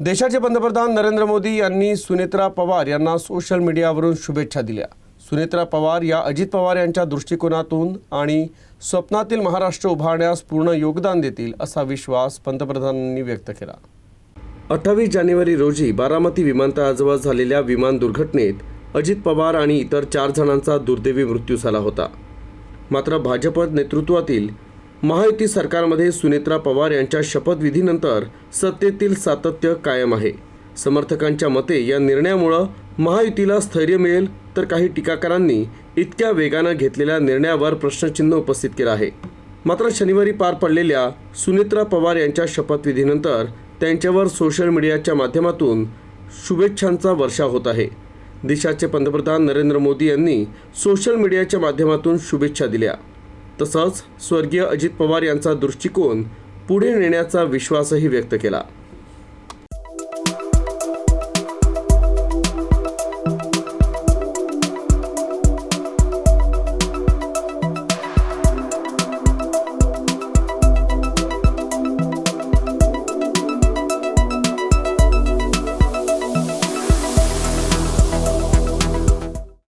देशाचे पंतप्रधान नरेंद्र मोदी यांनी सुनेत्रा पवार यांना सोशल मीडियावरून शुभेच्छा दिल्या. सुनेत्रा पवार या अजित पवार यांच्या दृष्टिकोनातून आणि स्वप्नातील महाराष्ट्र उभारण्यास पूर्ण योगदान देतील असा विश्वास पंतप्रधानांनी व्यक्त केला. अठ्ठावीस जानेवारी रोजी बारामती विमानतळाजवळ झालेल्या विमान दुर्घटनेत अजित पवार आणि इतर चार जणांचा दुर्दैवी मृत्यू झाला होता. मात्र भाजप नेतृत्वातील महायुती सरकारमध्ये सुनेत्रा पवार यांच्या शपथविधीनंतर सत्तेतील सातत्य कायम आहे. समर्थकांच्या मते या निर्णयामुळं महायुतीला स्थैर्य मिळेल तर काही टीकाकारांनी इतक्या वेगानं घेतलेल्या निर्णयावर प्रश्नचिन्ह उपस्थित केलं आहे. मात्र शनिवारी पार पडलेल्या सुनेत्रा पवार यांच्या शपथविधीनंतर त्यांच्यावर सोशल मीडियाच्या माध्यमातून शुभेच्छांचा वर्षा होत आहे. देशाचे पंतप्रधान नरेंद्र मोदी यांनी सोशल मीडियाच्या माध्यमातून शुभेच्छा दिल्या. तसंच स्वर्गीय अजित पवार यांचा दृष्टिकोन पुढे नेण्याचा विश्वासही व्यक्त केला.